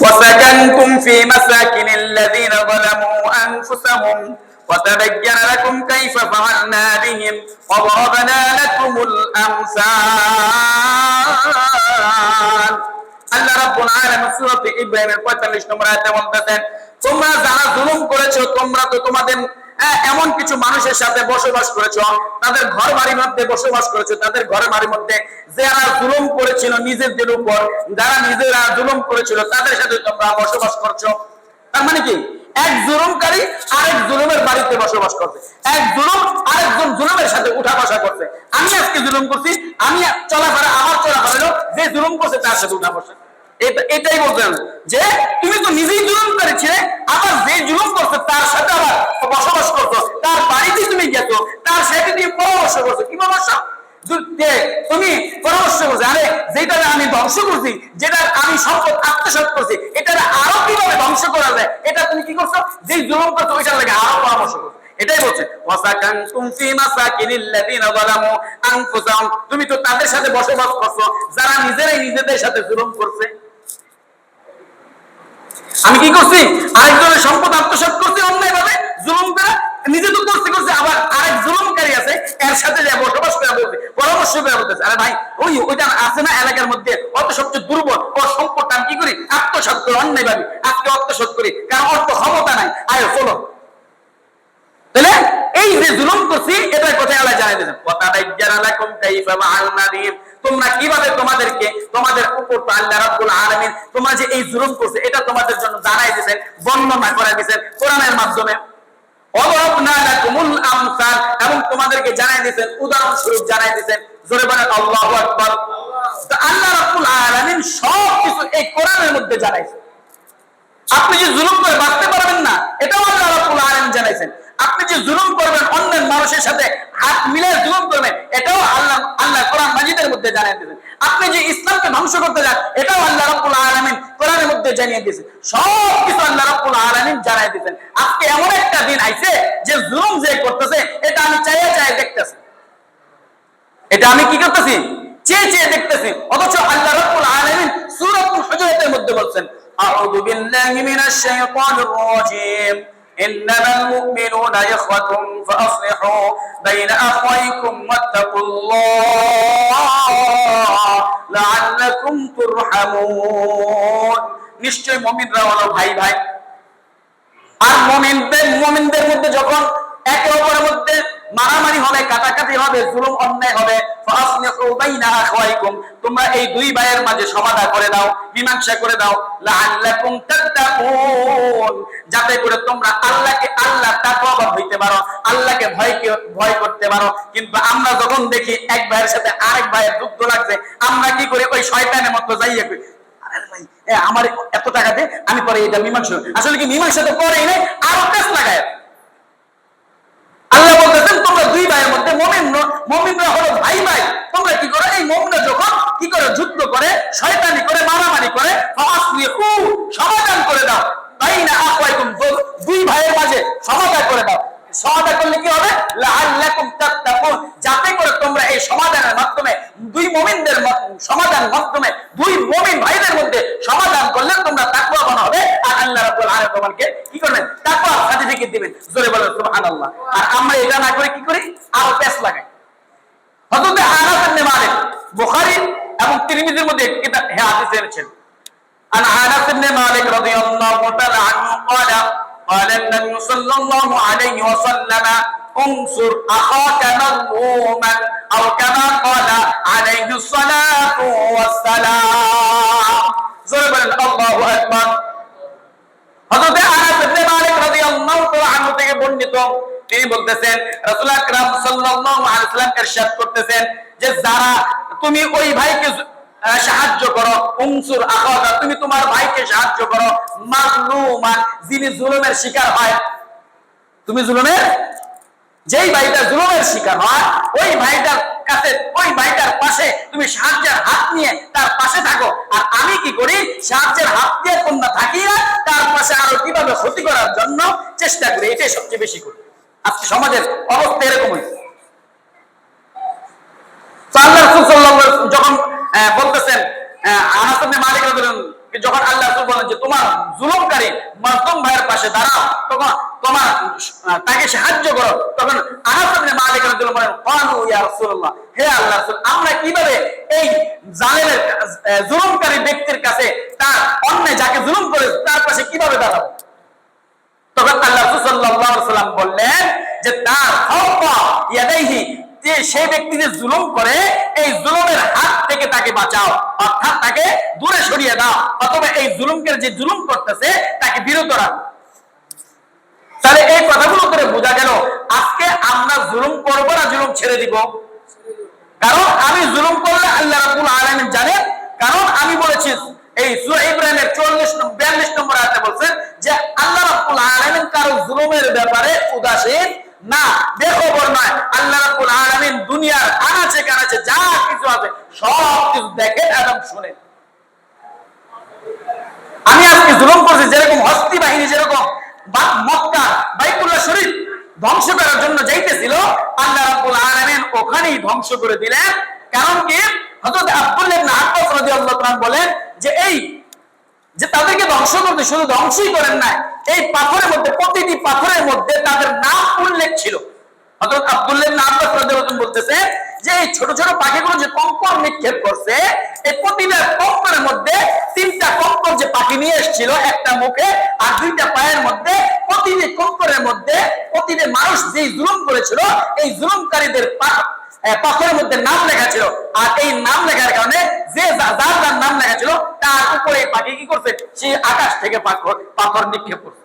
وسكنتم في مساكن الذين ظلموا أنفسهم وتبين لكم كيف فعلنا بهم وضربنا لكم الأمثال আল্লাহ রাব্বুল আলামিন সূরা ইব্রাহিমের 45 নম্বর আয়াতে বলতেছেন তোমরা যারা জুলুম করেছো তোমরা তো তোমাদের আহ, এমন কিছু মানুষের সাথে বসবাস করেছ, তাদের ঘর বাড়ির মধ্যে বসবাস করেছ, তাদের ঘর বাড়ির মধ্যে যারা জুলুম করেছিল নিজেদের উপর, যারা নিজেরা জুলুম করেছিল, তাদের সাথে তোমরা বসবাস করছ। তার মানে কি? এক জুলুমকারী আরেক জুলুমের বাড়িতে বসবাস করছে। এক জুলুম আরেকজন জুলুমের সাথে উঠা বসা করছে। আমি আজকে জুলুম করছি, আমি চলাফেরা, আমার চলাফেরা যে জুলুম করছে তার সাথে উঠা বসা। এটাই বলছেন যে, তুমি তো নিজেই জুলুম করেছিলে আবার যে জুলুম করছে তার সাথে আবার বসবাস করছ তার বাড়িতে তুমি গেছো তার সাথে তুমি পরামর্শ করছ কি পরামর্শ তুমি পরামর্শ করছ। আরে যেটা আমি ধ্বংস করছি যেটা আমি সম্পদ আত্মসাৎ করছি এটা আরও কীভাবে ধ্বংস করা যায়? এটা তুমি কি করছ? যে জুলুম করছ, ওইটার লাগে আরও পরামর্শ করছ। এটাই বলছে। ওয়াসাকানতুম ফি মাসাকিনিল্লাযিনা যালামু আনফুসাহুম। তুমি তো তাদের সাথে বসবাস করছ, যারা নিজেরাই নিজেদের সাথে জুলুম করছে। আমি কি করছি? আরেকজনের সম্পদ আত্মসাৎ করছি অন্যায় ভাবে জুলুম করে নিজে তো করতে করছে, আবার আরেক জুলুমকারী আছে, এর সাথে যে বসবাস করে বলছে পরামর্শ করে বলতেছে, আরে ভাই, ওই ওইটা আছে না এলাকার মধ্যে, অত সবচেয়ে দুর্বল ও সম্পদটা আমি কি করি? আত্মসাৎ করি, অন্যায় ভাবে, আজকে আত্মসাৎ করি, কারণ অর্থ ক্ষমতা নাই। আয় চলো তাহলে এই যে জুলুম করছি, এটার জানাই কথা বিহিম তোমরা কীভাবে তোমাদেরকে, তোমাদের উপর আল্লাহ রাব্বুল আলামিন তোমরা যে এই জুলুম করছে, এটা তোমাদের জন্য জানাই দিয়েছেন, বর্ণনা করে দিয়েছেন, কোরআনের মাধ্যমে। এবং তোমাদেরকে জানাই দিচ্ছেন উদাহরণস্বরূপ জানাই দিচ্ছেন জোরে বলেন, আল্লাহ আকবর। আল্লাহ রাবুল আলমিন এই কোরআনের মধ্যে জানাইছেন। আপনি যে জুলুম করে বাঁচতে পারবেন না, এটাও আল্লাহ রাবুল আলম জানাইছেন। আপনি যে জুলুম করবেন অন্যের মানুষের সাথে হাত মিলে জুলুম করবেন এটাও আল্লাহ আল্লাহ কোরআন মাজিদের মধ্যে আপনি যে ইসলামকে ধ্বংস করতে যান, এটাও আল্লাহ রাব্বুল আলামিন কোরআনের মধ্যে জানিয়ে দিয়েছেন সব কিছু আল্লাহ রাব্বুল আলামিন জানিয়ে দিয়েছেন। আজকে এমন একটা দিন আইছে যে জুলুম যে করতেছে, এটা আমি চাইয়ে চাইয়ে দেখতেছি। এটা আমি কি করতেছি? চেয়ে চেয়ে দেখতেছি। অথচ আল্লাহ রাব্বুল আলামিন সূরাতুল হুজুরাতের মধ্যে বলছেন, আউযু বিল্লাহি মিনাশ শাইতানির রাজীম। إنما المؤمنون إخوة فأصلحوا بين أخويكم واتقوا الله لعلكم ترحمون নিশ্চয় মুমিনরা হলো ভাই ভাই আর মুমিনদের মুমিনদের মধ্যে যখন একে অপরের মধ্যে মারামারি হবে, কাটাকাটি হবে, জুলুম, অন্যায় হবে। তোমরা এই দুই ভাইয়ের মাঝে সমাধান করে দাও, মীমাংসা করে দাও। যাতে করে তোমরা আল্লাহকে আল্লাহ তাকওয়াবান হইতে পারো, আল্লাহকে ভয়কে ভয় করতে পারো। কিন্তু আমরা যখন দেখি এক ভাইয়ের সাথে আরেক ভাইয়ের যুদ্ধ লাগছে, আমরা কি করি? ওই শয়তানের মতো যাইয়া করি আমার এত টাকা দে, আমি পরে এটা মীমাংসা আসলে কি মীমাংসা তো পরেই নেই, আরও পেস লাগায়। আল্লাহ বলতেছেন তোমরা দুই ভাইয়ের মধ্যে মমিন মমিনরা হলো ভাই ভাই। তোমরা কি করো? এই মমিনরা যখন কি করে? যুদ্ধ করে, শয়তানি করে, মারামারি করে সমাধান করে দাও। তাই না দুই ভাইয়ের মাঝে সমাধান করে দাও। সমাধান করলে কি হবে? যাতে করে তোমরা এই সমাধানের মাধ্যমে দুই মুমিনদের সমাধান মাধ্যমে দুই মুমিন ভাইদের মধ্যে সমাধান করলে তোমরা তাকওয়াবান হবে আর আল্লাহ রাব্বুল আলামিন তোমাকে কি করবেন তাকওয়া সার্টিফিকেট দিবেন জোরে বলেন সুবহানাল্লাহ আর আমরা এটা না করে কি করি আরো পেস লাগাই হযরত আনাস ইবনে মালিক বুখারী এবং তিরমিজির মধ্যে কিতাব হে হাদিস এনেছেন عن انس بن مالك رضي الله تعالى عنه قال قال النبي صلى الله عليه وسلم انصر اخاك مظلوما او كما قال عليه الصلاه والسلام زرب الله اكبر বর্ণিত। তিনি বলতেছেন রাসূল আকরাম সাল্লাল্লাহু আলাইহি ওয়াসাল্লাম ইরশাদ করতেছেন যে যারা তুমি ওই ভাইকে সাহায্য করো, উনসুর আখাদা তুমি তোমার ভাইকে সাহায্য করো মাজলুমান যিনি জুলুমের শিকার হয়। তুমি জুলুমের? যেই ভাইটা জুলুমের শিকার হয়, ওই ভাইটার কাছে, ওই ভাইটার পাশে তুমি সাহায্যের হাত নিয়ে তার পাশে থাকো। আর আমি কি করি? সাহায্যের হাত দিয়ে তোমরা থাকি তার পাশে আরও কীভাবে ক্ষতি করার জন্য চেষ্টা করি, এটাই সবচেয়ে বেশি করি আজকে সমাজের অবস্থা এরকম হয়েছে যখন বলতেছেন যখন আল্লাহ বলেন যে, তোমার মাজলুম ভাইয়ের পাশে দাঁড়াও, তখন তোমার তাকে সাহায্য করো। তখন আনাস ইবনে মালিক হে আল্লাহ আমরা কীভাবে এই জালেমের জুলুমকারী ব্যক্তির কাছে তার অন্য যাকে জুলুম করে তার পাশে কীভাবে দাঁড়াবো? তখন আল্লাহ সাল্লাম বললেন যে তার ইয়াদাইহি সেই ব্যক্তি যে জুলুম করে, এই জুলুমের হাত থেকে তাকে বাঁচাও, অর্থাৎ তাকে দূরে সরিয়ে দাও, অথবা এই জুলুমকে যে জুলুম করতেছে, তাকে বিরত রাখো। তাহলে এই কথাগুলো করে বোঝা গেল, আজকে আমরা জুলুম করব না জুলুম ছেড়ে দিব? কারণ আমি জুলুম করলে আল্লাহ রাব্বুল আলামিন জানেন কারণ আমি বলেছি, এই সূরা ইব্রাহিমের 44 নম্বর 42 নম্বর ব্যাপারে উদাসীন না। বেখবর নয়, আল্লাহ রাব্বুল আলামিন দুনিয়ার আনাচে কানাচে যা কিছু আছে সব কিছু দেখেন এবং শুনেন। আমি আজকে জুলুম করছি, যেরকম হস্তি বাহিনী, যেরকম মক্কা, বাইতুল্লাহ শরীফ ধ্বংস করার জন্য যাইতেছিল, আল্লাহ রাব্বুল আলামিন ওখানেই ধ্বংস করে দিলেন। কারণ কি? হযরত ইবনে আব্বাস রাদিয়াল্লাহু তাআলা বলেন যে এই যে তাদেরকে ধ্বংস করতে শুধু ধ্বংসই করেন না এই পাথরের মধ্যে, প্রতিটি পাথরের মধ্যে তাদের নাম উল্লেখ ছিল। হযরত আব্দুল্লাহ আব্বাস রাদিয়াল্লাহু বলতেছে যে এই ছোট ছোট পাখিগুলো যে কঙ্কর নিক্ষেপ করছে, এই প্রতিটা কঙ্করের মধ্যে তিনটা কঙ্কর যে পাখি নিয়ে এসেছিল, একটা মুখে আর দুইটা পায়ের মধ্যে, প্রতিটি কঙ্করের মধ্যে প্রতিটি মানুষ যেই জুলুম করেছিল, এই জুলুমকারীদের পাথরের মধ্যে নাম লেখা ছিল। আর এই নাম লেখার কারণে যে যার নাম লেখা ছিল, তার উপরে পাখি কি করছে? সে আকাশ থেকে পাথর পাথর নিক্ষেপ করছে।